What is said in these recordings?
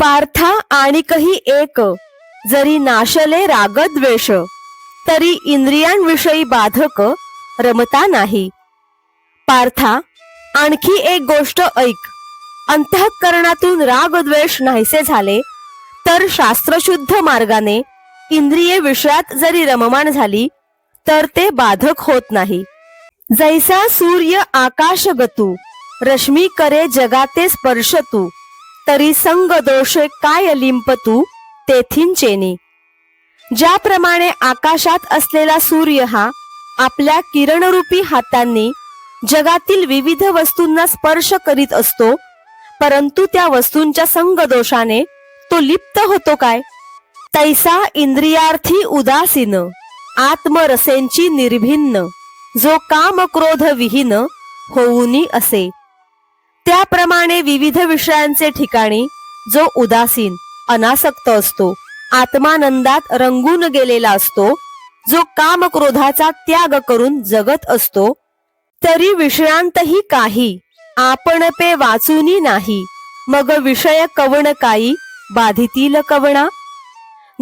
पार्था आणिकही एक. जरी नाशले रागद्वेष तरी इंद्रियांविषयी बाधक रमता नाही. पार्था आणखी एक गोष्ट ऐक. अंतःकरणातून रागद्वेष नाहीसे झाले तर शास्त्रशुद्ध मार्गाने इंद्रिये विषयात जरी रममाण झाली तर ते बाधक होत नाही. जैसा सूर्य आकाश गतू रश्मी करे जगाते स्पर्शतू तरी संग दोषे काय लिंपतू तेथीन ज्याप्रमाणे आकाशात असलेला सूर्य हा आपल्या किरणरूपी हातांनी जगातील विविध वस्तूंना स्पर्श करीत असतो परंतु त्या वस्तूंच्या संग दोषाने तो लिप्त होतो काय? तैसा इंद्रियार्थी उदासीन आत्मरसेंची निर्भिन्न जो काम क्रोध विहीन होऊनी असे. त्याप्रमाणे विविध विषयांचे ठिकाणी जो उदासीन अनासक्त असतो आत्मानंदात रंगून गेलेला असतो जो काम क्रोधाचा त्याग करून जगत असतो तरी विषयांतही काही आपण पे वाचूनी नाही मग विषय कवण काही बाधितील कवणा?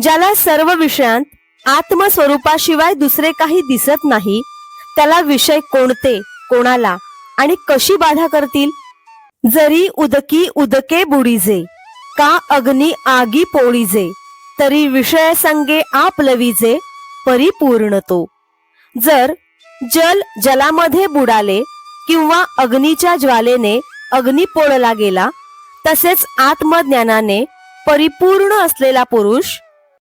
ज्याला सर्व विषयांत आत्मस्वरूपाशिवाय दुसरे काही दिसत नाही त्याला विषय कोणते कोणाला आणि कशी बाधा करतील? जरी उदकी उदके बुडीजे का अग्नी आगी पोळीजे तरी विषय संगे आपलविजे परिपूर्ण तो. जर जल जलामध्ये बुडाले किंवा अग्नीच्या ज्वालेने अग्नी पोळला गेला तसेच आत्मज्ञानाने परिपूर्ण असलेला पुरुष